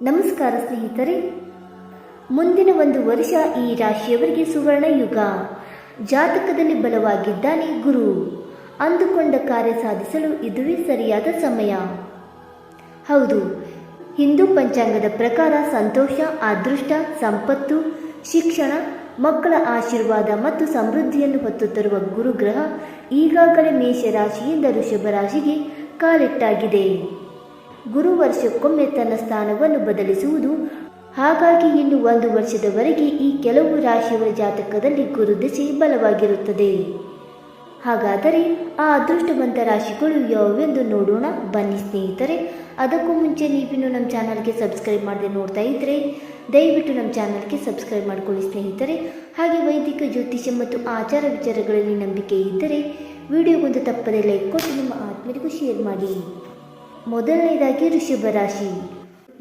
ನಮಸ್ಕಾರ ಸ್ನೇಹಿತರೆ. ಮುಂದಿನ ಒಂದು ವರ್ಷ ಈ ರಾಶಿಯವರಿಗೆ ಸುವರ್ಣ ಯುಗ. ಜಾತಕದಲ್ಲಿ ಬಲವಾಗಿದ್ದಾನೆ ಗುರು. ಅಂದುಕೊಂಡ ಕಾರ್ಯ ಸಾಧಿಸಲು ಇದುವೇ ಸರಿಯಾದ ಸಮಯ. ಹೌದು, ಹಿಂದೂ ಪಂಚಾಂಗದ ಪ್ರಕಾರ ಸಂತೋಷ, ಅದೃಷ್ಟ, ಸಂಪತ್ತು, ಶಿಕ್ಷಣ, ಮಕ್ಕಳ ಆಶೀರ್ವಾದ ಮತ್ತು ಸಮೃದ್ಧಿಯನ್ನು ಹೊತ್ತು ತರುವ ಗುರುಗ್ರಹ ಈಗಾಗಲೇ ಮೇಷರಾಶಿಯಿಂದ ವೃಷಭ ರಾಶಿಗೆ ಕಾಲಿಟ್ಟಾಗಿದೆ. ಗುರು ವರ್ಷಕ್ಕೊಮ್ಮೆ ತನ್ನ ಸ್ಥಾನವನ್ನು ಬದಲಿಸುವುದು. ಹಾಗಾಗಿ ಇನ್ನು ಒಂದು ವರ್ಷದವರೆಗೆ ಈ ಕೆಲವು ರಾಶಿಯವರ ಜಾತಕದಲ್ಲಿ ಗುರುದಶೆ ಬಲವಾಗಿರುತ್ತದೆ. ಹಾಗಾದರೆ ಆ ಅದೃಷ್ಟವಂತ ರಾಶಿಗಳು ಯಾವುವೆಂದು ನೋಡೋಣ. ಬನ್ನಿ ಸ್ನೇಹಿತರೆ, ಅದಕ್ಕೂ ಮುಂಚೆ ನೀವಿನ್ನು ನಮ್ಮ ಚಾನಲ್ಗೆ ಸಬ್ಸ್ಕ್ರೈಬ್ ಮಾಡದೆ ನೋಡ್ತಾ ಇದ್ದರೆ ದಯವಿಟ್ಟು ನಮ್ಮ ಚಾನಲ್ಗೆ ಸಬ್ಸ್ಕ್ರೈಬ್ ಮಾಡಿಕೊಳ್ಳಿ ಸ್ನೇಹಿತರೆ. ಹಾಗೆ ವೈದಿಕ, ಜ್ಯೋತಿಷ್ಯ ಮತ್ತು ಆಚಾರ ವಿಚಾರಗಳಲ್ಲಿ ನಂಬಿಕೆ ಇದ್ದರೆ ವಿಡಿಯೋಗೊಂದು ತಪ್ಪದೆ ಲೈಕ್ ಕೊಟ್ಟು ನಿಮ್ಮ ಆತ್ಮೀಯರಿಗೂ ಶೇರ್ ಮಾಡಿ. ಮೊದಲನೇದಾಗಿ ಋಷಭ ರಾಶಿ.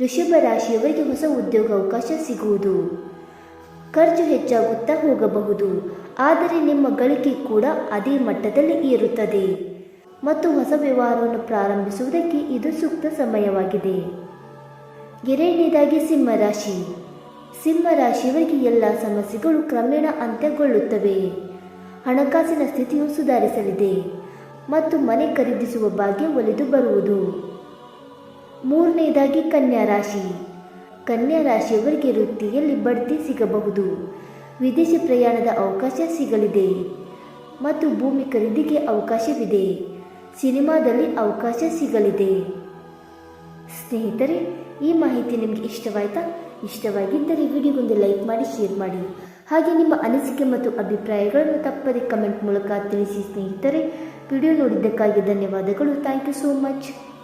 ಋಷಭ ರಾಶಿಯವರಿಗೆ ಹೊಸ ಉದ್ಯೋಗ ಅವಕಾಶ ಸಿಗುವುದು. ಖರ್ಚು ಹೆಚ್ಚಾಗುತ್ತಾ ಹೋಗಬಹುದು. ಆದರೆ ನಿಮ್ಮ ಗಳಿಕೆ ಕೂಡ ಅದೇ ಮಟ್ಟದಲ್ಲಿ ಏರುತ್ತದೆ. ಮತ್ತು ಹೊಸ ವ್ಯವಹಾರವನ್ನು ಪ್ರಾರಂಭಿಸುವುದಕ್ಕೆ ಇದು ಸೂಕ್ತ ಸಮಯವಾಗಿದೆ. ಎರಡನೇದಾಗಿ ಸಿಂಹರಾಶಿ ಸಿಂಹರಾಶಿಯವರಿಗೆ ಎಲ್ಲ ಸಮಸ್ಯೆಗಳು ಕ್ರಮೇಣ ಅಂತ್ಯಗೊಳ್ಳುತ್ತವೆ. ಹಣಕಾಸಿನ ಸ್ಥಿತಿಯು ಸುಧಾರಿಸಲಿದೆ. ಮತ್ತು ಮನೆ ಖರೀದಿಸುವ ಭಾಗ್ಯ ಒಲಿದು ಬರುವುದು. ಮೂರನೇದಾಗಿ ಕನ್ಯಾ ರಾಶಿ. ಕನ್ಯಾ ರಾಶಿಯವರಿಗೆ ವೃತ್ತಿಯಲ್ಲಿ ಬಡ್ತಿ ಸಿಗಬಹುದು. ವಿದೇಶಿ ಪ್ರಯಾಣದ ಅವಕಾಶ ಸಿಗಲಿದೆ. ಮತ್ತು ಭೂಮಿ ಖರೀದಿಗೆ ಅವಕಾಶವಿದೆ. ಸಿನಿಮಾದಲ್ಲಿ ಅವಕಾಶ ಸಿಗಲಿದೆ. ಸ್ನೇಹಿತರೆ, ಈ ಮಾಹಿತಿ ನಿಮಗೆ ಇಷ್ಟವಾಯ್ತಾ? ಇಷ್ಟವಾಗಿದ್ದರೆ ವಿಡಿಯೋಗೊಂದು ಲೈಕ್ ಮಾಡಿ, ಶೇರ್ ಮಾಡಿ. ಹಾಗೆ ನಿಮ್ಮ ಅನಿಸಿಕೆ ಮತ್ತು ಅಭಿಪ್ರಾಯಗಳನ್ನು ತಪ್ಪದೆ ಕಮೆಂಟ್ ಮೂಲಕ ತಿಳಿಸಿ ಸ್ನೇಹಿತರೆ. ವಿಡಿಯೋ ನೋಡಿದ್ದಕ್ಕಾಗಿ ಧನ್ಯವಾದಗಳು. Thank you so much.